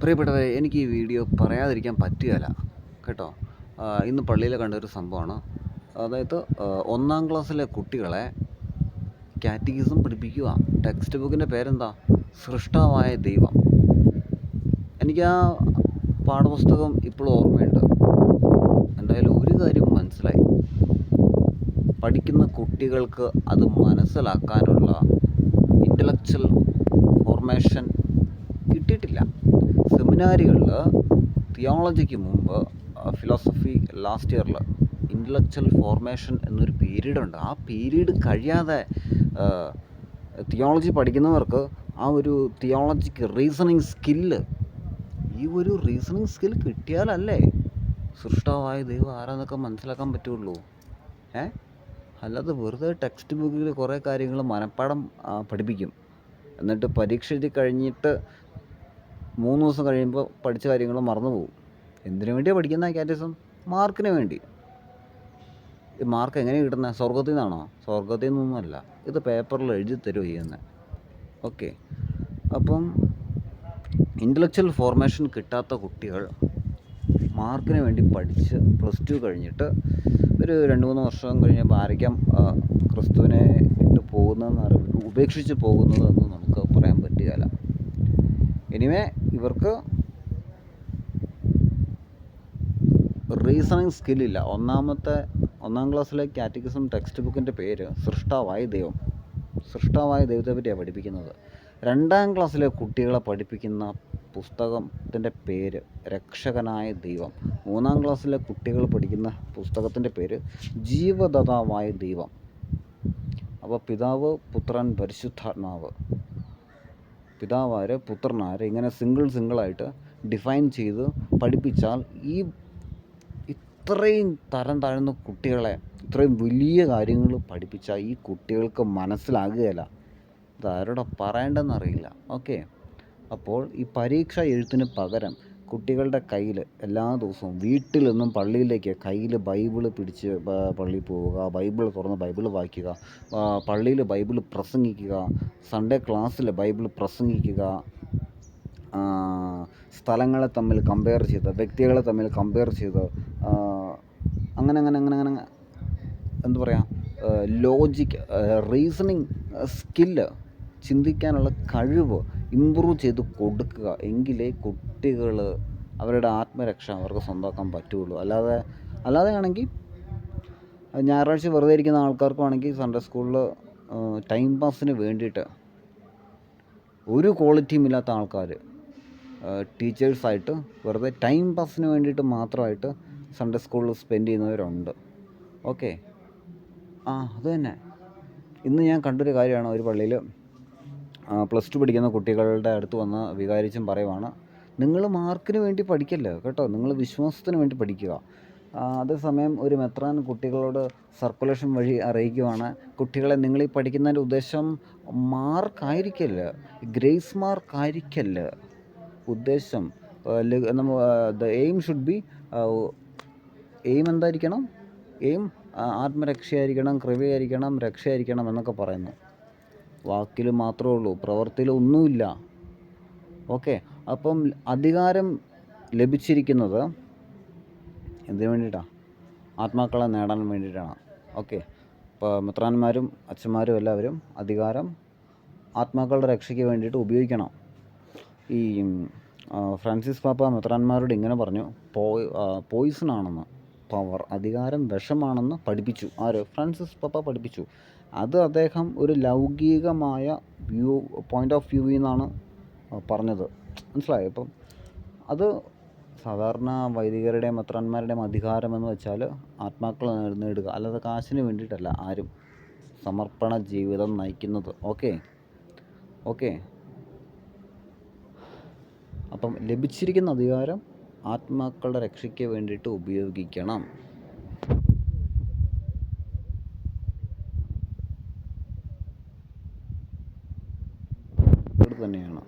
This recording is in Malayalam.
പ്രിയപ്പെട്ടവരെ എനിക്ക് ഈ വീഡിയോ പറയാതിരിക്കാൻ പറ്റുകയില്ല. കേട്ടോ? ഇന്ന് പള്ളിയിൽ കണ്ടൊരു സംഭവമാണ്. അതായത് ഒന്നാം ക്ലാസ്സിലെ കുട്ടികളെ കാറ്റഗിസം പഠിപ്പിക്കുക. ടെക്സ്റ്റ് ബുക്കിന്റെ പേരെന്താ? സൃഷ്ടാവായ ദൈവം. എനിക്ക് ആ പാഠപുസ്തകം ഇപ്പോഴും ഓർമ്മയുണ്ട്. എന്തായാലും ഒരു കാര്യം മനസ്സിലായി. പഠിക്കുന്ന കുട്ടികൾക്ക് അത് മനസ്സിലാക്കാനുള്ള ഇന്റലക്ച്വൽ ഫോർമേഷൻ കിട്ടിയിട്ടില്ല സെമിനാരികളിൽ തിയോളജിക്ക് മുമ്പ് ഫിലോസഫി ലാസ്റ്റ് ഇയറിൽ ഇന്റലക്ച്വൽ ഫോർമേഷൻ എന്നൊരു പീരീഡ് ഉണ്ട് ആ പീരീഡ് കഴിയാതെ തിയോളജി പഠിക്കുന്നവർക്ക് ആ ഒരു തിയോളജിക്ക് റീസണിങ് സ്കില്ല് ഈ ഒരു റീസണിങ് സ്കിൽ കിട്ടിയാലല്ലേ സൃഷ്ടാവായ ദൈവം ആരാന്നൊക്കെ മനസ്സിലാക്കാൻ പറ്റുള്ളൂ. ഏ? അല്ലാതെ വെറുതെ ടെക്സ്റ്റ് ബുക്കിൽ കുറേ കാര്യങ്ങൾ മനഃപ്പാടം പഠിപ്പിക്കും. എന്നിട്ട് പരീക്ഷ എഴുതി കഴിഞ്ഞിട്ട് മൂന്ന് ദിവസം കഴിയുമ്പോൾ പഠിച്ച കാര്യങ്ങൾ മറന്നു പോകും. എന്തിനു വേണ്ടിയാണ് പഠിക്കുന്ന കാറ്റഗറിസം മാർക്കിന് വേണ്ടി. ഈ മാർക്ക് എങ്ങനെ കിട്ടുന്നത് സ്വർഗത്തിൽ നിന്നാണോ? സ്വർഗത്തിൽ നിന്നൊന്നുമല്ല. ഇത് പേപ്പറിൽ എഴുതി തരുമോ ചെയ്യുന്നത് ഓക്കെ. അപ്പം ഇന്റലക്ച്വൽ ഫോർമേഷൻ കിട്ടാത്ത കുട്ടികൾ മാർക്കിന് വേണ്ടി പഠിച്ച് പ്ലസ് ടു കഴിഞ്ഞിട്ട് ഒരു രണ്ട് മൂന്ന് വർഷം കഴിഞ്ഞപ്പോൾ ആയിരിക്കാം ക്രിസ്തുവിനെ ഇട്ട് പോകുന്നതെന്ന് അറിവ് ഉപേക്ഷിച്ച് പോകുന്നതെന്ന് നമുക്ക് പറയാൻ പറ്റുകയില്ല. എനിവേ ഇവർക്ക് റീസണിങ് സ്കില്ലില്ല ഒന്നാമത്തെ ഒന്നാം ക്ലാസ്സിലെ കാറ്റഗിസം ടെക്സ്റ്റ് ബുക്കിന്റെ പേര് സൃഷ്ടാവായ ദൈവം. സൃഷ്ടാവായ ദൈവത്തെ പറ്റിയാണ് പഠിപ്പിക്കുന്നത്. രണ്ടാം ക്ലാസ്സിലെ കുട്ടികളെ പഠിപ്പിക്കുന്ന പുസ്തകത്തിന്റെ പേര് രക്ഷകനായ ദൈവം. മൂന്നാം ക്ലാസ്സിലെ കുട്ടികൾ പഠിക്കുന്ന പുസ്തകത്തിന്റെ പേര് ജീവദാതാവായ ദൈവം. അപ്പോൾ പിതാവ് പുത്രൻ പരിശുദ്ധാത്മാവ്. പിതാവാര് പുത്രനാര് ഇങ്ങനെ സിംഗിൾ സിംഗിളായിട്ട് ഡിഫൈൻ ചെയ്ത് പഠിപ്പിച്ചാൽ ഈ ഇത്രയും തരം താഴ്ന്ന കുട്ടികളെ ഇത്രയും വലിയ കാര്യങ്ങൾ പഠിപ്പിച്ചാൽ ഈ കുട്ടികൾക്ക് മനസ്സിലാകുകയില്ല. ഇതാരോടെ പറയേണ്ടതെന്നറിയില്ല ഓക്കെ അപ്പോൾ ഈ പരീക്ഷ എഴുത്തിന് പകരം കുട്ടികളുടെ കയ്യിൽ എല്ലാ ദിവസവും വീട്ടിൽ നിന്നും പള്ളിയിലേക്ക് കയ്യിൽ ബൈബിൾ പിടിച്ച് പള്ളിയിൽ പോവുക ബൈബിൾ തുറന്ന് ബൈബിൾ വായിക്കുക പള്ളിയിൽ ബൈബിൾ പ്രസംഗിക്കുക സൺഡേ ക്ലാസ്സിൽ ബൈബിൾ പ്രസംഗിക്കുക സ്ഥലങ്ങളെ തമ്മിൽ കമ്പയർ ചെയ്ത് വ്യക്തികളെ തമ്മിൽ കമ്പയർ ചെയ്ത് അങ്ങനെ അങ്ങനെ അങ്ങനെ അങ്ങനെ എന്താ പറയുക ലോജിക് റീസണിങ് സ്കില്ല് ചിന്തിക്കാനുള്ള കഴിവ് ഇമ്പ്രൂവ് ചെയ്ത് കൊടുക്കുക. എങ്കിലേ കുട്ടികൾ അവരുടെ ആത്മരക്ഷ അവർക്ക് സ്വന്തമാക്കാൻ പറ്റുള്ളൂ. അല്ലാതെ അല്ലാതെ ആണെങ്കിൽ ഞായറാഴ്ച വെറുതെ ഇരിക്കുന്ന ആൾക്കാർക്കും ആണെങ്കിൽ സൺഡേ സ്കൂളിൽ ടൈം പാസിന് വേണ്ടിയിട്ട് ഒരു ക്വാളിറ്റിയും ഇല്ലാത്ത ആൾക്കാർ ടീച്ചേഴ്സായിട്ട് വെറുതെ ടൈം പാസിന് വേണ്ടിയിട്ട് മാത്രമായിട്ട് സൺഡേ സ്കൂളിൽ സ്പെൻഡ് ചെയ്യുന്നവരുണ്ട്. ഓക്കെ ആ അതുതന്നെ ഇന്ന് ഞാൻ കണ്ടൊരു കാര്യമാണ്. ഒരു പള്ളിയിൽ പ്ലസ് ടു പഠിക്കുന്ന കുട്ടികളുടെ അടുത്ത് വന്ന് വികാരിച്ചും പറയുവാണ് നിങ്ങൾ മാർക്കിന് വേണ്ടി പഠിക്കല്ല? കേട്ടോ നിങ്ങൾ വിശ്വാസത്തിന് വേണ്ടി പഠിക്കുക. അതേസമയം ഒരു മെത്രാൻ കുട്ടികളോട് സർക്കുലേഷൻ വഴി അറിയിക്കുവാണ് കുട്ടികളെ നിങ്ങൾ ഈ പഠിക്കുന്നതിന്റെ ഉദ്ദേശം മാർക്കായിരിക്കല്ല? ഗ്രേസ് മാർക്കായിരിക്കല്ല? ഉദ്ദേശം നമ്മൾ the aim should be aim എന്തായിരിക്കണം? എയിം ആത്മരക്ഷയായിരിക്കണം കൃപയായിരിക്കണം രക്ഷയായിരിക്കണം എന്നൊക്കെ പറയുന്നു. വാക്കിൽ മാത്രമേ ഉള്ളൂ പ്രവൃത്തിയിൽ ഒന്നുമില്ല. ഓക്കെ അപ്പം അധികാരം ലഭിച്ചിരിക്കുന്നത് എന്തിനു വേണ്ടിയിട്ടാണ് ആത്മാക്കളെ നേടാൻ വേണ്ടിയിട്ടാണ്. ഓക്കെ ഇപ്പോൾ മിത്രാന്മാരും അച്ഛന്മാരും എല്ലാവരും അധികാരം ആത്മാക്കളുടെ രക്ഷയ്ക്ക് വേണ്ടിയിട്ട് ഉപയോഗിക്കണം. ഈ ഫ്രാൻസിസ് പാപ്പ മിത്രാന്മാരോട് ഇങ്ങനെ പറഞ്ഞു പോയ് പോയിസൺ ആണെന്ന്. പവർ അധികാരം വിഷമാണെന്ന് പഠിപ്പിച്ചു. ആര്? ഫ്രാൻസിസ് പാപ്പ പഠിപ്പിച്ചു. അത് അദ്ദേഹം ഒരു ലൗകികമായ വ്യൂ പോയിന്റ് ഓഫ് വ്യൂവിൽ നിന്നാണ് പറഞ്ഞത്. മനസ്സിലായോ? ഇപ്പം അത് സാധാരണ വൈദികരുടെയും മെത്രാന്മാരുടെയും അധികാരമെന്ന് വെച്ചാൽ ആത്മാക്കൾ നേടുക. അല്ലാതെ കാശിന് വേണ്ടിയിട്ടല്ല ആരും സമർപ്പണ ജീവിതം നയിക്കുന്നത്. ഓക്കെ? ഓക്കെ? അപ്പം ലഭിച്ചിരിക്കുന്ന അധികാരം ആത്മാക്കളുടെ രക്ഷയ്ക്ക് വേണ്ടിയിട്ട് ഉപയോഗിക്കണം ഇത് തന്നെയാണ്.